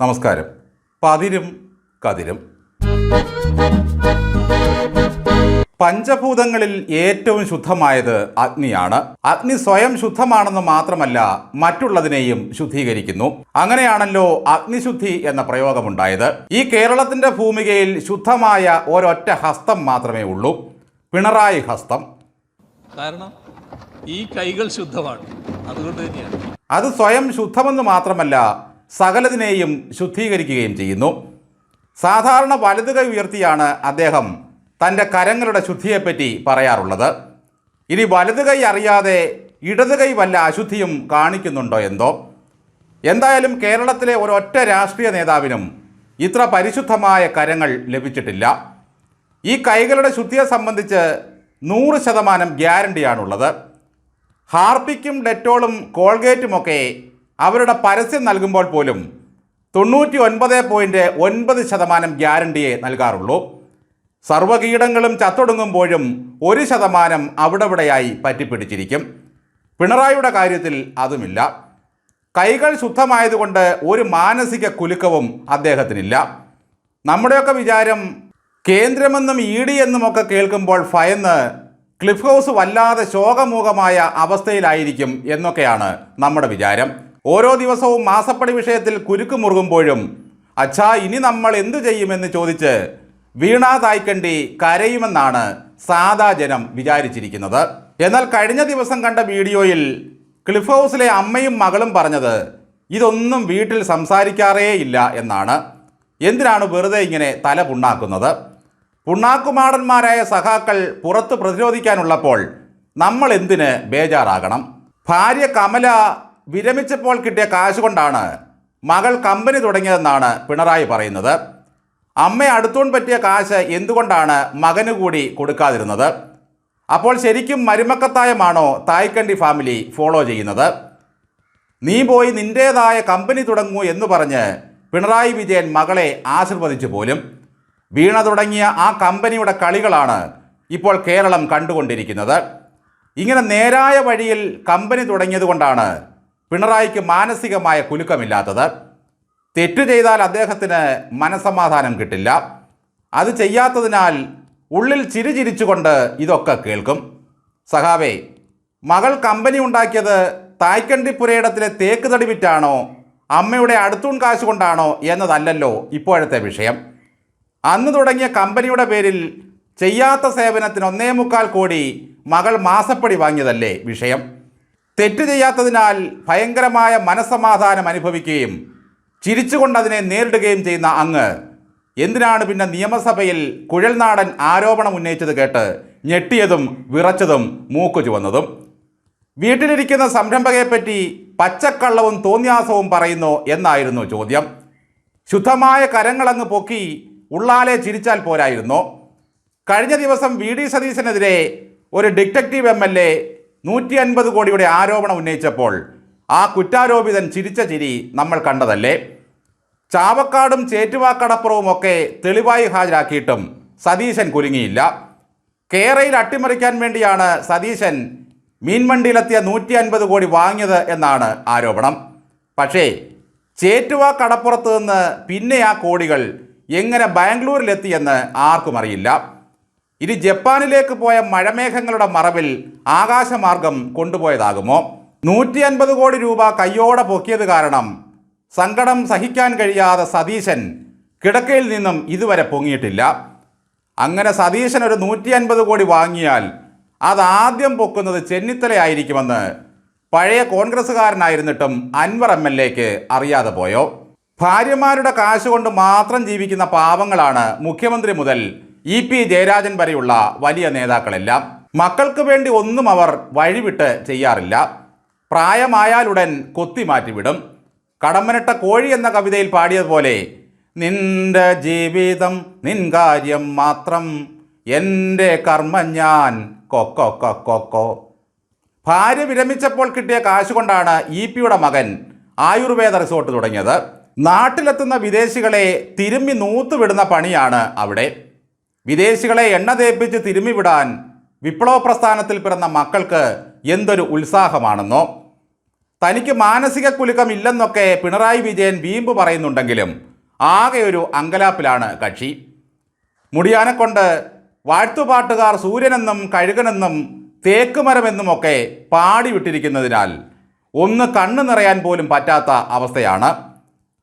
നമസ്കാരം. പതിരും കതിരും. പഞ്ചഭൂതങ്ങളിൽ ഏറ്റവും ശുദ്ധമായത് അഗ്നിയാണ്. അഗ്നി സ്വയം ശുദ്ധമാണെന്ന് മാത്രമല്ല മറ്റുള്ളതിനെയും ശുദ്ധീകരിക്കുന്നു. അങ്ങനെയാണല്ലോ അഗ്നിശുദ്ധി എന്ന പ്രയോഗമുണ്ടായത്. ഈ കേരളത്തിന്റെ ഭൂമികയിൽ ശുദ്ധമായ ഒരൊറ്റ ഹസ്തം മാത്രമേ ഉള്ളൂ പിണറായി ഹസ്തം. കാരണം ഈ കൈകൾ ശുദ്ധമാണ്. അതുകൊണ്ട് തന്നെയാണ്. അത് സ്വയം ശുദ്ധമെന്ന് മാത്രമല്ല സകലതിനെയും ശുദ്ധീകരിക്കുകയും ചെയ്യുന്നു. സാധാരണ വലതു കൈ ഉയർത്തിയാണ് അദ്ദേഹം തന്റെ കരങ്ങളുടെ ശുദ്ധിയെപ്പറ്റി പറയാറുള്ളത്. ഇനി വലതു കൈ അറിയാതെ ഇടതു കൈ വല്ല അശുദ്ധിയും കാണിക്കുന്നുണ്ടോ എന്തോ? എന്തായാലും കേരളത്തിലെ ഒരൊറ്റ രാഷ്ട്രീയ നേതാവിനും ഇത്ര പരിശുദ്ധമായ കരങ്ങൾ ലഭിച്ചിട്ടില്ല. ഈ കൈകളുടെ ശുദ്ധിയെ സംബന്ധിച്ച് നൂറ് ശതമാനം ഗ്യാരണ്ടിയാണുള്ളത്. ഹാർപ്പിക്കും ഡെറ്റോളും കോൾഗേറ്റുമൊക്കെ അവരുടെ പരസ്യം നൽകുമ്പോൾ പോലും തൊണ്ണൂറ്റി ഒൻപത് പോയിന്റ് ഒൻപത് ശതമാനം ഗ്യാരണ്ടിയെ നൽകാറുള്ളൂ. സർവകീടങ്ങളും ചത്തൊടുങ്ങുമ്പോഴും ഒരു ശതമാനം അവിടെവിടെയായി പറ്റിപ്പിടിച്ചിരിക്കും. പിണറായിയുടെ കാര്യത്തിൽ അതുമില്ല. കൈകൾ ശുദ്ധമായതുകൊണ്ട് ഒരു മാനസിക കുലുക്കവും അദ്ദേഹത്തിനില്ല. നമ്മുടെയൊക്കെ വിചാരം കേന്ദ്രമെന്നും ഇ ഡി എന്നുമൊക്കെ കേൾക്കുമ്പോൾ ഭയന്ന് ക്ലിഫ് ഹൗസ് വല്ലാതെ ശോകമൂകമായ അവസ്ഥയിലായിരിക്കും എന്നൊക്കെയാണ് നമ്മുടെ വിചാരം. ഓരോ ദിവസവും മാസപ്പടി വിഷയത്തിൽ കുരുക്ക് മുറുകുമ്പോഴും അച്ഛാ ഇനി നമ്മൾ എന്തു ചെയ്യുമെന്ന് ചോദിച്ച് വീണാ തായ്ക്കണ്ടി കരയുമെന്നാണ് സാധാ ജനം വിചാരിച്ചിരിക്കുന്നത്. എന്നാൽ കഴിഞ്ഞ ദിവസം കണ്ട വീഡിയോയിൽ ക്ലിഫ് ഹൗസിലെ അമ്മയും മകളും പറഞ്ഞത് ഇതൊന്നും വീട്ടിൽ സംസാരിക്കാറേ ഇല്ല എന്നാണ്. എന്തിനാണ് വെറുതെ ഇങ്ങനെ തല പുണ്ണാക്കുന്നത്? പുണ്ണാക്കുമാടന്മാരായ സഖാക്കൾ പുറത്ത് പ്രതിരോധിക്കാനുള്ളപ്പോൾ നമ്മൾ എന്തിന് ബേജാറാകണം? ഭാര്യ കമല വിരമിച്ചപ്പോൾ കിട്ടിയ കാശ് കൊണ്ടാണ് മകൾ കമ്പനി തുടങ്ങിയതെന്നാണ് പിണറായി പറയുന്നത്. അമ്മ അടുത്തോൺ പറ്റിയ കാശ് എന്തുകൊണ്ടാണ് മകന് കൂടി കൊടുക്കാതിരുന്നത്? അപ്പോൾ ശരിക്കും മരുമക്കത്തായമാണോ തായ്ക്കണ്ടി ഫാമിലി ഫോളോ ചെയ്യുന്നത്? നീ പോയി നിന്റേതായ കമ്പനി തുടങ്ങൂ എന്ന് പറഞ്ഞ് പിണറായി വിജയൻ മകളെ ആശീർവദിച്ചു പോലും. വീണ തുടങ്ങിയ ആ കമ്പനിയുടെ കളികളാണ് ഇപ്പോൾ കേരളം കണ്ടുകൊണ്ടിരിക്കുന്നത്. ഇങ്ങനെ നേരായ വഴിയിൽ കമ്പനി തുടങ്ങിയതുകൊണ്ടാണ് പിണറായിക്ക് മാനസികമായ കുലുക്കമില്ലാത്തത്. തെറ്റു ചെയ്താൽ അദ്ദേഹത്തിന് മനസമാധാനം കിട്ടില്ല. അത് ചെയ്യാത്തതിനാൽ ഉള്ളിൽ ചിരിചിരിച്ചുകൊണ്ട് ഇതൊക്കെ കേൾക്കും. സഹാവേ മകൾ കമ്പനി ഉണ്ടാക്കിയത് തായ്ക്കണ്ടി പുരയിടത്തിലെ തേക്ക് തടി വിറ്റാണോ അമ്മയുടെ അടുത്തൂൺ കാശ് കൊണ്ടാണോ എന്നതല്ലല്ലോ ഇപ്പോഴത്തെ വിഷയം. അന്ന് തുടങ്ങിയ കമ്പനിയുടെ പേരിൽ ചെയ്യാത്ത സേവനത്തിന് ഒന്നേ മുക്കാൽ കോടി മകൾ മാസപ്പടി വാങ്ങിയതല്ലേ വിഷയം. തെറ്റ് ചെയ്യാത്തതിനാൽ ഭയങ്കരമായ മനസ്സമാധാനം അനുഭവിക്കുകയും ചിരിച്ചുകൊണ്ട് അതിനെ നേരിടുകയും ചെയ്യുന്ന അങ്ങ്. എന്തിനാണ് പിന്നെ നിയമസഭയിൽ കുഴൽനാടൻ ആരോപണം ഉന്നയിച്ചത് കേട്ട് ഞെട്ടിയതും വിറച്ചതും മൂക്കു ചുവന്നതും? വീട്ടിലിരിക്കുന്ന സംരംഭകയെപ്പറ്റി പച്ചക്കള്ളവും തോന്നിയാസവും പറയുന്നു എന്നായിരുന്നു ചോദ്യം. ശുദ്ധമായ കരങ്ങളങ്ങ് പൊക്കി ഉള്ളാലെ ചിരിച്ചാൽ പോരായിരുന്നു. കഴിഞ്ഞ ദിവസം വി. ഡി. സതീശനെതിരെ ഒരു ഡിറ്റക്റ്റീവ് എം. എൽ. എ നൂറ്റി അൻപത് കോടിയുടെ ആരോപണം ഉന്നയിച്ചപ്പോൾ ആ കുറ്റാരോപിതൻ ചിരിച്ച ചിരി നമ്മൾ കണ്ടതല്ലേ? ചാവക്കാടും ചേറ്റുവാക്കടപ്പുറവും ഒക്കെ തെളിവായി ഹാജരാക്കിയിട്ടും സതീശൻ കുലുങ്ങിയില്ല. കേരയിൽ അട്ടിമറിക്കാൻ വേണ്ടിയാണ് സതീശൻ മീൻമണ്ടിയിലെത്തിയ നൂറ്റി അൻപത് കോടി വാങ്ങിയത് എന്നാണ് ആരോപണം. പക്ഷേ ചേറ്റുവ കടപ്പുറത്ത് നിന്ന് പിന്നെ ആ കോടികൾ എങ്ങനെ ബാംഗ്ലൂരിലെത്തിയെന്ന് ആർക്കും അറിയില്ല. ഇനി ജപ്പാനിലേക്ക് പോയ മഴമേഘങ്ങളുടെ മറവിൽ ആകാശമാർഗം കൊണ്ടുപോയതാകുമോ? നൂറ്റി അൻപത് കോടി രൂപ കയ്യോടെ പൊക്കിയത് കാരണം സങ്കടം സഹിക്കാൻ കഴിയാതെ സതീശൻ കിടക്കയിൽ നിന്നും ഇതുവരെ പൊങ്ങിയിട്ടില്ല. അങ്ങനെ സതീശൻ ഒരു നൂറ്റി അൻപത് കോടി വാങ്ങിയാൽ അതാദ്യം പൊക്കുന്നത് ചെന്നിത്തലയായിരിക്കുമെന്ന് പഴയ കോൺഗ്രസ്സുകാരനായിരുന്നിട്ടും അൻവർ എം എൽ എക്ക് അറിയാതെ പോയോ? ഭാര്യമാരുടെ കാശുകൊണ്ട് മാത്രം ജീവിക്കുന്ന പാവങ്ങളാണ് മുഖ്യമന്ത്രി മുതൽ ഇ പി ജയരാജൻ വരെയുള്ള വലിയ നേതാക്കളെല്ലാം മക്കൾക്ക് വേണ്ടി ഒന്നും അവർ വഴിവിട്ട് ചെയ്യാറില്ല. പ്രായമായാലുടൻ കൊത്തി മാറ്റിവിടും. കടമ്പനിട്ട കോഴി എന്ന കവിതയിൽ പാടിയതുപോലെ നിന്റെ ജീവിതം നിൻ കാര്യം മാത്രം എന്റെ കർമ്മം ഞാൻ കൊക്കോ കൊക്കോ ഭാര്യ വിരമിച്ചപ്പോൾ കിട്ടിയ കാശ് കൊണ്ടാണ് ഇ പിയുടെ മകൻ ആയുർവേദ റിസോർട്ട് തുടങ്ങിയത്. നാട്ടിലെത്തുന്ന വിദേശികളെ തിരുമ്മി നൂത്തുവിടുന്ന പണിയാണ് അവിടെ. വിദേശികളെ എണ്ണ തേപ്പിച്ച് തിരുമ്മിവിടാൻ വിപ്ലവ പ്രസ്ഥാനത്തിൽ പിറന്ന മക്കൾക്ക് എന്തൊരു ഉത്സാഹമാണെന്നോ? തനിക്ക് മാനസിക കുലുക്കം ഇല്ലെന്നൊക്കെ പിണറായി വിജയൻ വീമ്പ് പറയുന്നുണ്ടെങ്കിലും ആകെ ഒരു അങ്കലാപ്പിലാണ് കക്ഷി. മുടിയാനെ കൊണ്ട് വാഴ്ത്തുപാട്ടുകാർ സൂര്യനെന്നും കഴുകനെന്നും തേക്കുമരമെന്നുമൊക്കെ പാടി വിട്ടിരിക്കുന്നതിനാൽ ഒന്ന് കണ്ണു നിറയാൻ പോലും പറ്റാത്ത അവസ്ഥയാണ്.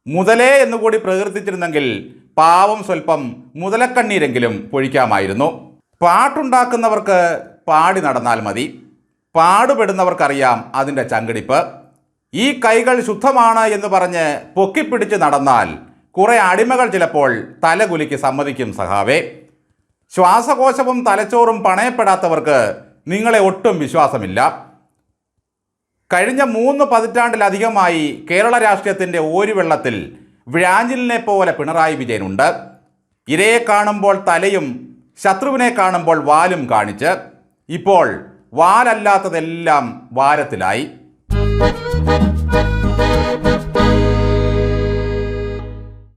മുതലേ എന്നുകൂടി പ്രകീർത്തിച്ചിരുന്നെങ്കിൽ പാവം സ്വല്പം മുതലക്കണ്ണീരെങ്കിലും പൊഴിക്കാമായിരുന്നു. പാട്ടുണ്ടാക്കുന്നവർക്ക് പാടി നടന്നാൽ മതി. പാടുപെടുന്നവർക്കറിയാം അതിന്റെ ചങ്കിടിപ്പ്. ഈ കൈകൾ ശുദ്ധമാണ് എന്ന് പറഞ്ഞ് പൊക്കിപ്പിടിച്ച് നടന്നാൽ കുറേ അടിമകൾ ചിലപ്പോൾ തലകുലിക്ക് സമ്മതിക്കും സഹാവേ ശ്വാസകോശവും തലച്ചോറും പണയപ്പെടാത്തവർക്ക് നിങ്ങളെ ഒട്ടും വിശ്വാസമില്ല. കഴിഞ്ഞ മൂന്ന് പതിറ്റാണ്ടിലധികമായി കേരള രാഷ്ട്രീയത്തിന്റെ ഓരുവെള്ളത്തിൽ വ്യാഞ്ചിലിനെ പോലെ പിണറായി വിജയനുണ്ട്. ഇരയെ കാണുമ്പോൾ തലയും ശത്രുവിനെ കാണുമ്പോൾ വാലും കാണിച്ച് ഇപ്പോൾ വാലല്ലാത്തതെല്ലാം വാരത്തിലായി.